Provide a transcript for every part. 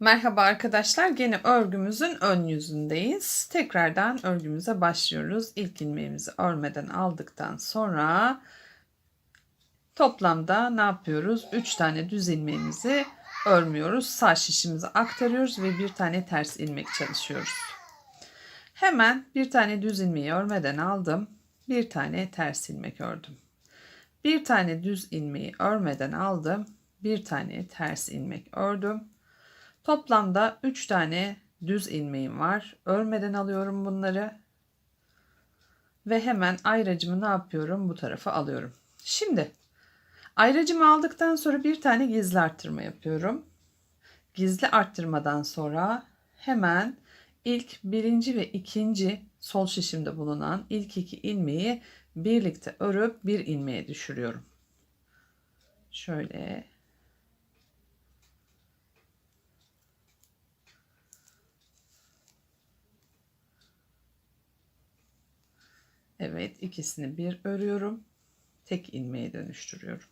Merhaba arkadaşlar. Gene örgümüzün ön yüzündeyiz. Tekrardan örgümüze başlıyoruz. İlk ilmeğimizi örmeden aldıktan sonra toplamda ne yapıyoruz? 3 tane düz ilmeğimizi örmüyoruz. Sağ şişimizi aktarıyoruz ve bir tane ters ilmek çalışıyoruz. Hemen bir tane düz ilmeği örmeden aldım. Bir tane ters ilmek ördüm. Bir tane düz ilmeği örmeden aldım. Bir tane ters ilmek ördüm. Toplamda 3 tane düz ilmeğim var. Örmeden alıyorum bunları. Ve hemen ayracımı ne yapıyorum? Bu tarafa alıyorum. Şimdi ayracımı aldıktan sonra bir tane gizli arttırma yapıyorum. Gizli arttırmadan sonra hemen ilk birinci ve ikinci sol şişimde bulunan ilk iki ilmeği birlikte örüp bir ilmeğe düşürüyorum. Şöyle Evet ikisini bir örüyorum. Tek ilmeğe dönüştürüyorum.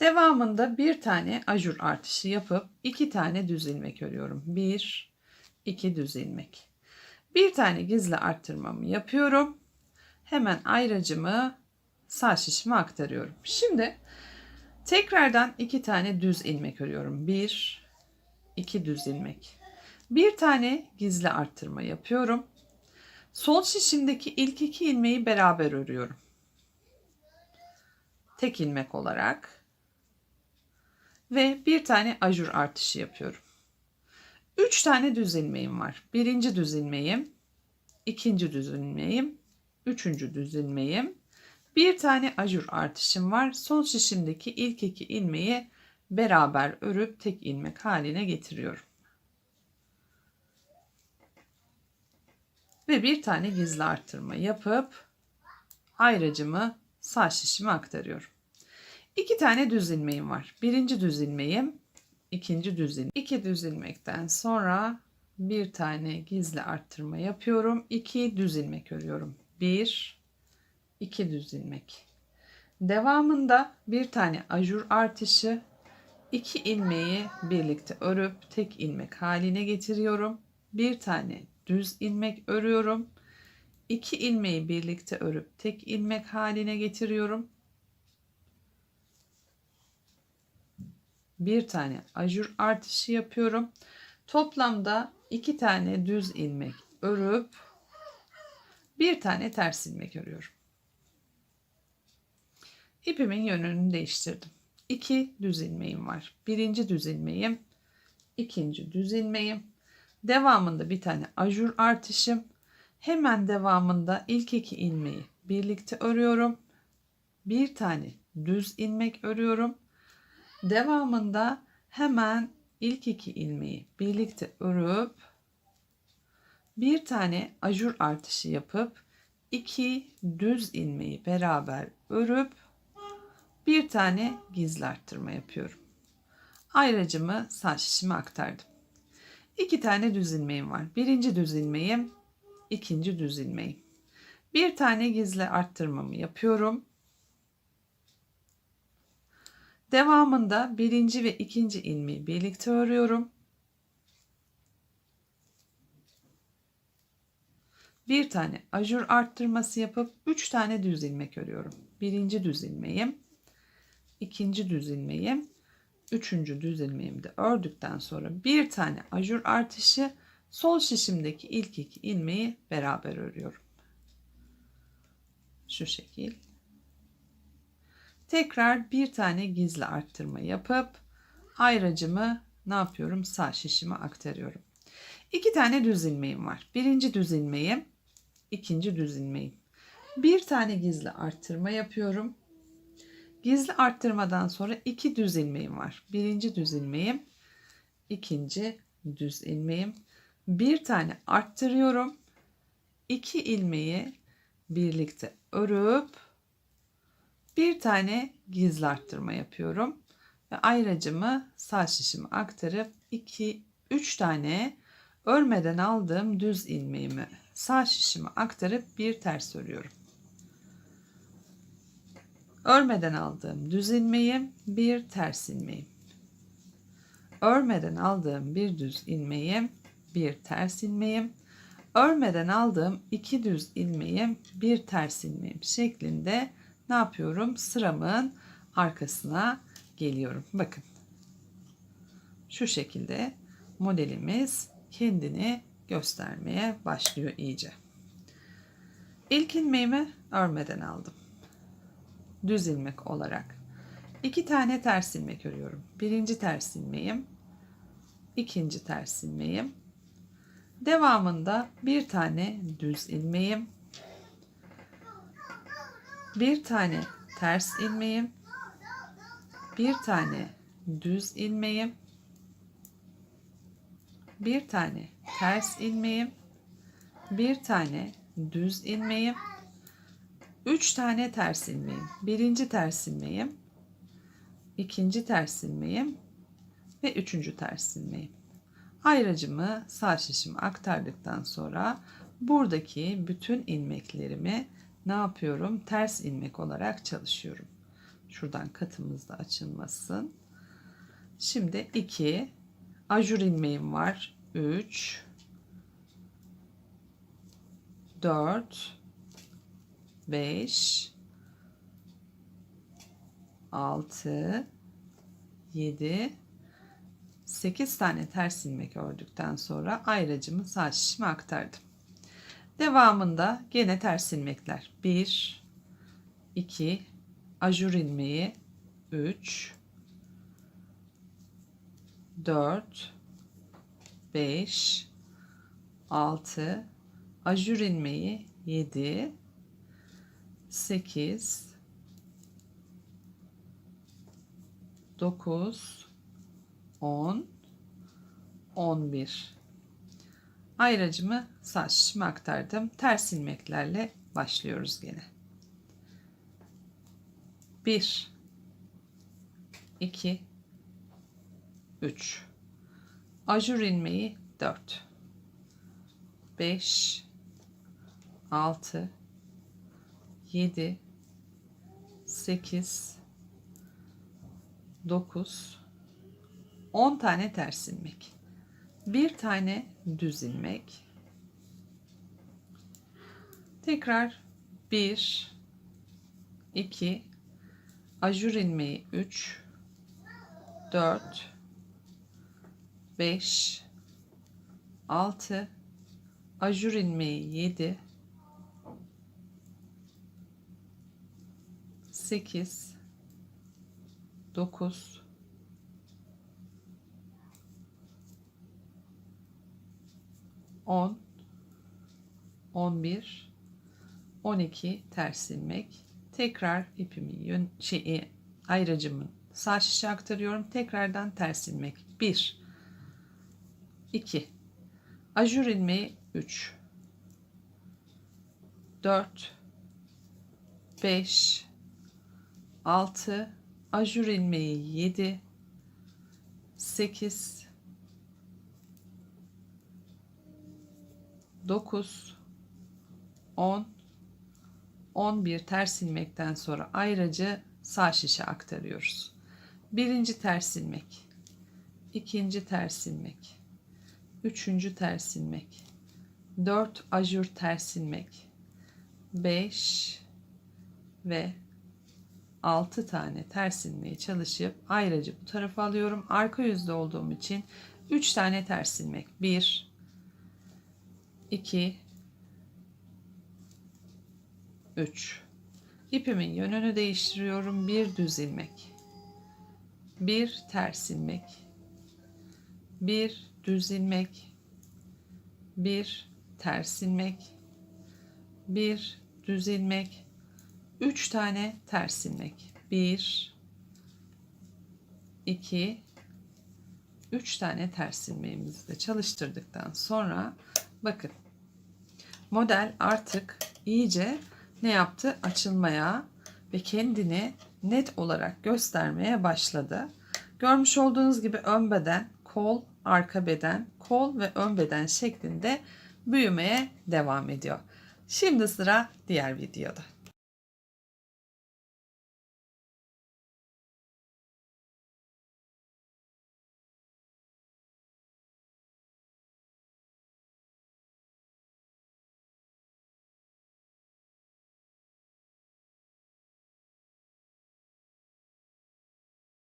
Devamında bir tane ajur artışı yapıp iki tane düz ilmek örüyorum. Bir, iki düz ilmek. Bir tane gizli arttırmamı yapıyorum. Hemen ayracımı sağ şişime aktarıyorum. Şimdi tekrardan iki tane düz ilmek örüyorum. Bir, iki düz ilmek. Bir tane gizli arttırma yapıyorum. Sol şişimdeki ilk iki ilmeği beraber örüyorum. Tek ilmek olarak ve bir tane ajur artışı yapıyorum. Üç tane düz ilmeğim var. Birinci düz ilmeğim, ikinci düz ilmeğim, üçüncü düz ilmeğim. Bir tane ajur artışım var. Sol şişimdeki ilk iki ilmeği beraber örüp tek ilmek haline getiriyorum. Ve bir tane gizli arttırma yapıp ayracımı sağ şişime aktarıyorum. İki tane düz ilmeğim var. Birinci düz ilmeğim, ikinci düz ilmeğim. İki düz ilmekten sonra bir tane gizli arttırma yapıyorum. İki düz ilmek örüyorum. Bir, iki düz ilmek. Devamında bir tane ajur artışı, iki ilmeği birlikte örüp tek ilmek haline getiriyorum. Bir tane düz ilmek örüyorum. 2 ilmeği birlikte örüp tek ilmek haline getiriyorum. Bir tane ajur artışı yapıyorum. Toplamda iki tane düz ilmek örüp bir tane ters ilmek örüyorum. İpimin yönünü değiştirdim. İki düz ilmeğim var. Birinci düz ilmeğim, ikinci düz ilmeğim, Devamında bir tane ajur artışım. Hemen devamında ilk iki ilmeği birlikte örüyorum. Bir tane düz ilmek örüyorum. Devamında hemen ilk iki ilmeği birlikte örüp bir tane ajur artışı yapıp iki düz ilmeği beraber örüp bir tane gizli arttırma yapıyorum. Ayracımı sağ şişime aktardım. İki tane düz ilmeğim var. Birinci düz ilmeğim, ikinci düz ilmeğim. Bir tane gizli arttırmamı yapıyorum. Devamında birinci ve ikinci ilmeği birlikte örüyorum. Bir tane ajur arttırması yapıp üç tane düz ilmek örüyorum. Birinci düz ilmeğim, ikinci düz ilmeğim, üçüncü düz ilmeğimi de ördükten sonra bir tane ajur artışı sol şişimdeki ilk iki ilmeği beraber örüyorum. Şu şekil. Tekrar bir tane gizli arttırma yapıp ayracımı ne yapıyorum? Sağ şişime aktarıyorum. İki tane düz ilmeğim var. Birinci düz ilmeğim, ikinci düz ilmeğim. Bir tane gizli arttırma yapıyorum. Gizli arttırmadan sonra iki düz ilmeğim var. Birinci düz ilmeğim, ikinci düz ilmeğim. Bir tane arttırıyorum. İki ilmeği birlikte örüp bir tane gizli arttırma yapıyorum. Ve ayracımı sağ şişime aktarıp 2 3 tane örmeden aldığım düz ilmeğimi sağ şişime aktarıp bir ters örüyorum. Örmeden aldığım düz ilmeğim, bir ters ilmeğim. örmeden aldığım bir düz ilmeğim, bir ters ilmeğim, örmeden aldığım iki düz ilmeğim, bir ters ilmeğim şeklinde ne yapıyorum? Sıramın arkasına geliyorum. Bakın. Şu şekilde modelimiz kendini göstermeye başlıyor iyice. İlk ilmeğimi örmeden aldım. Düz ilmek olarak. İki tane ters ilmek örüyorum. Birinci ters ilmeğim, ikinci ters ilmeğim. Devamında bir tane düz ilmeğim, bir tane ters ilmeğim, bir tane düz ilmeğim, bir tane ters ilmeğim, bir tane düz ilmeğim, üç tane ters ilmeğim. Birinci ters ilmeğim, ikinci ters ilmeğim ve üçüncü ters ilmeğim. Ayracımı sağ şişime aktardıktan sonra buradaki bütün ilmeklerimi ne yapıyorum? Ters ilmek olarak çalışıyorum. Şuradan katımız da açılmasın. Şimdi 2 ajur ilmeğim var. 3 4 5 6 7 8 tane ters ilmek ördükten sonra ayracımı sağ şişime aktardım. Devamında gene ters ilmekler. 1 2 ajur ilmeği. 3 4 5 6 ajur ilmeği. 7 8 9 10 11 ayracımı sağ şişime aktardım. Ters ilmeklerle başlıyoruz gene. 1 2 3 ajur ilmeği 4 5 6 7 8 9 10 tane ters ilmek. Bir tane düz ilmek. Tekrar 1 2 ajur ilmeği 3 4 5 6 ajur ilmeği 7 8 9 10 11 12 ters ilmek tekrar ipimin yön şeyi ayracımın sağ şişe aktarıyorum. Tekrardan ters ilmek 1 2 ajur ilmeği 3 4 5 6 ajur ilmeği 7 8 9 10 11 ters ilmekten sonra ayracı sağ şişe aktarıyoruz. Birinci ters ilmek, ikinci ters ilmek, üçüncü ters ilmek, 4 ajur ters ilmek, 5 ve 6 tane ters ilmeği çalışıp ayracı bu tarafa alıyorum. Arka yüzde olduğum için 3 tane ters ilmek. 1 2 3 İpimin yönünü değiştiriyorum. Bir düz ilmek. Bir ters ilmek. Bir düz ilmek. Bir ters ilmek. Bir düz ilmek. Üç tane ters ilmek. Bir, iki, üç tane ters ilmeğimizi de çalıştırdıktan sonra bakın model artık iyice ne yaptı? Açılmaya ve kendini net olarak göstermeye başladı. Görmüş olduğunuz gibi ön beden, kol, arka beden, kol ve ön beden şeklinde büyümeye devam ediyor. Şimdi sıra diğer videoda.